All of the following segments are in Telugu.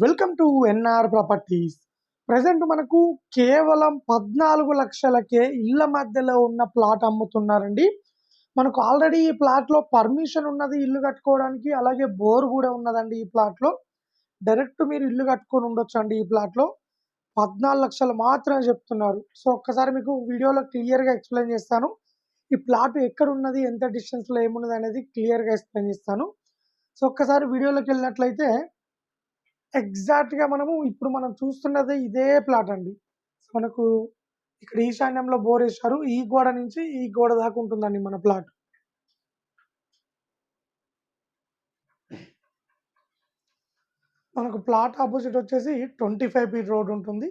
Welcome to NR properties. Present మనకు కేవలం పద్నాలుగు లక్షలకే ఇళ్ళ మధ్యలో ఉన్న ప్లాట్ అమ్ముతున్నారండి. మనకు ఆల్రెడీ ఈ ప్లాట్లో పర్మిషన్ ఉన్నది ఇల్లు కట్టుకోవడానికి అలాగే బోర్ కూడా ఉన్నదండి ఈ ప్లాట్లో. డైరెక్ట్ మీరు ఇల్లు కట్టుకొని ఉండొచ్చు అండి ఈ ప్లాట్లో. పద్నాలుగు లక్షలు మాత్రమే చెప్తున్నారు. సో ఒక్కసారి మీకు వీడియోలో క్లియర్గా ఎక్స్ప్లెయిన్ చేస్తాను. ఈ ప్లాట్ ఎక్కడ ఉన్నది ఎంత డిస్టెన్స్లో ఏమున్నది అనేది క్లియర్గా ఎక్స్ప్లెయిన్ చేస్తాను. సో ఒక్కసారి వీడియోలోకి వెళ్ళినట్లయితే ఎగ్జాక్ట్గా మనము ఇప్పుడు మనం చూస్తున్నది ఇదే ప్లాట్ అండి. మనకు ఇక్కడ ఈశాన్యంలో బోర్ వేశారు. ఈ గోడ నుంచి ఈ గోడ దాకా ఉంటుందండి మన ప్లాట్. మనకు ప్లాట్ ఆపోజిట్ వచ్చేసి ట్వంటీ ఫైవ్ ఫీట్ రోడ్ ఉంటుంది.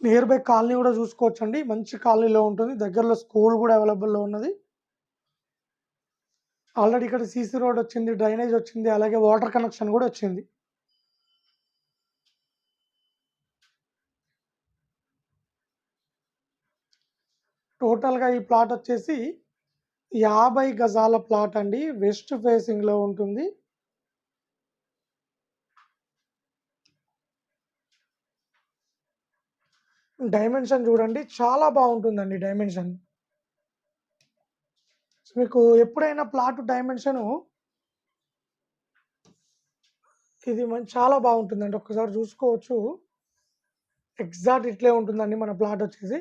నియర్ బై కాలనీ కూడా చూసుకోవచ్చండి. మంచి కాలనీలో ఉంటుంది. దగ్గరలో స్కూల్ కూడా అవైలబుల్లో ఉన్నది. ఆల్రెడీ ఇక్కడ సీసీ రోడ్ వచ్చింది డ్రైనేజ్ వచ్చింది అలాగే వాటర్ కనెక్షన్ కూడా వచ్చింది. టోటల్గా ఈ ప్లాట్ వచ్చేసి యాభై గజాల ప్లాట్ అండి. వెస్ట్ ఫేసింగ్లో ఉంటుంది. డైమెన్షన్ చూడండి చాలా బాగుంటుందండి డైమెన్షన్. మీకు ఎప్పుడైనా ప్లాట్ డైమెన్షన్ ఇది మంచి చాలా బాగుంటుందండి. ఒక్కసారి చూసుకోవచ్చు. ఎగ్జాక్ట్ ఇట్లే ఉంటుందండి మన ప్లాట్ వచ్చేసి.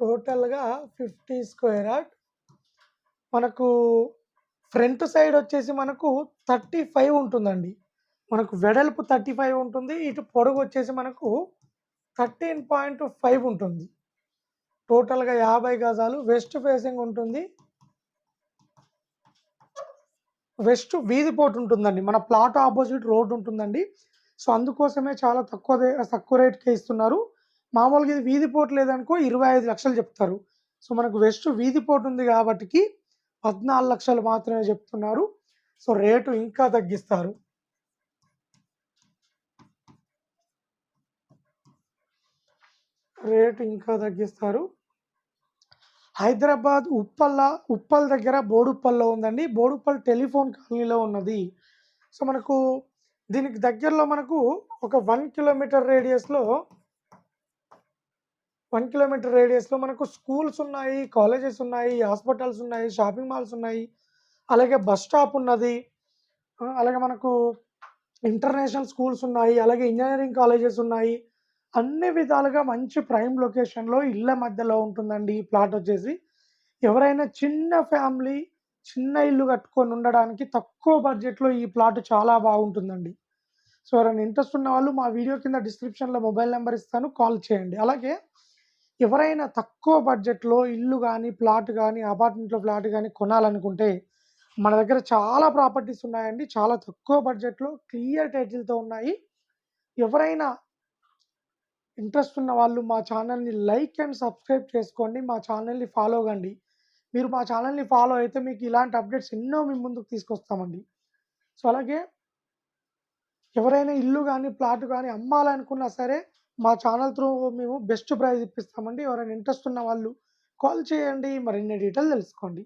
టోటల్గా ఫిఫ్టీ స్క్వేర్ యార్డ్. మనకు ఫ్రంట్ సైడ్ వచ్చేసి మనకు థర్టీ ఫైవ్ ఉంటుందండి. మనకు వెడల్పు థర్టీ ఫైవ్ ఉంటుంది. ఇటు పొడవు వచ్చేసి మనకు థర్టీన్ పాయింట్ ఫైవ్ ఉంటుంది. టోటల్గా యాభై గజాలు వెస్ట్ ఫేసింగ్ ఉంటుంది. వెస్ట్ వీధి పోటు ఉంటుందండి. మన ప్లాట్ ఆపోజిట్ రోడ్ ఉంటుందండి. సో అందుకోసమే చాలా తక్కువ తక్కువ రేట్కే ఇస్తున్నారు. మామూలుగా ఇది వీధి పోటు లేదనుకో ఇరవై ఐదు లక్షలు చెప్తారు. సో మనకు వెస్ట్ వీధి పోటు ఉంది కాబట్టి పద్నాలుగు లక్షలు మాత్రమే చెప్తున్నారు. సో రేటు ఇంకా తగ్గిస్తారు. రేటు ఇంకా తగ్గిస్తారు. హైదరాబాద్ ఉప్పల్ల ఉప్పల్ దగ్గర బోడుప్పల్లో ఉందండి. బోడుప్పల్ టెలిఫోన్ కాలనీలో ఉన్నది. సో మనకు దీనికి దగ్గరలో మనకు ఒక వన్ కిలోమీటర్ రేడియస్లో వన్ కిలోమీటర్ రేడియస్లో మనకు స్కూల్స్ ఉన్నాయి కాలేజెస్ ఉన్నాయి హాస్పిటల్స్ ఉన్నాయి షాపింగ్ మాల్స్ ఉన్నాయి. అలాగే బస్ స్టాప్ ఉన్నది. అలాగే మనకు ఇంటర్నేషనల్ స్కూల్స్ ఉన్నాయి. అలాగే ఇంజనీరింగ్ కాలేజెస్ ఉన్నాయి. అన్ని విధాలుగా మంచి ప్రైమ్ లొకేషన్లో ఇళ్ళ మధ్యలో ఉంటుందండి ఈ ప్లాట్ వచ్చేసి. ఎవరైనా చిన్న ఫ్యామిలీ చిన్న ఇల్లు కట్టుకొని ఉండడానికి తక్కువ బడ్జెట్లో ఈ ప్లాట్ చాలా బాగుంటుందండి. సో ఎవరైనా ఇంట్రెస్ట్ ఉన్న వాళ్ళు మా వీడియో కింద డిస్క్రిప్షన్లో మొబైల్ నెంబర్ ఇస్తాను కాల్ చేయండి. అలాగే ఎవరైనా తక్కువ బడ్జెట్లో ఇల్లు కానీ ప్లాట్ కానీ అపార్ట్మెంట్లో ఫ్లాట్ కానీ కొనాలనుకుంటే మన దగ్గర చాలా ప్రాపర్టీస్ ఉన్నాయండి. చాలా తక్కువ బడ్జెట్లో క్లియర్ టైటిల్తో ఉన్నాయి. ఎవరైనా ఇంట్రెస్ట్ ఉన్న వాళ్ళు మా ఛానల్ని లైక్ అండ్ సబ్స్క్రైబ్ చేసుకోండి మా ఛానల్ని ఫాలో కండి మీరు మా ఛానల్ని ఫాలో అయితే మీకు ఇలాంటి అప్డేట్స్ ఎన్నో మీ ముందుకు తీసుకొస్తామండి. సో అలాగే ఎవరైనా ఇల్లు కానీ ప్లాట్ కానీ అమ్మాలనుకున్నా సరే మా ఛానల్ త్రూ మేము బెస్ట్ ప్రైజ్ ఇప్పిస్తామండి. ఎవరైనా ఇంట్రెస్ట్ ఉన్న వాళ్ళు కాల్ చేయండి. మరిన్ని డీటెయిల్ తెలుసుకోండి.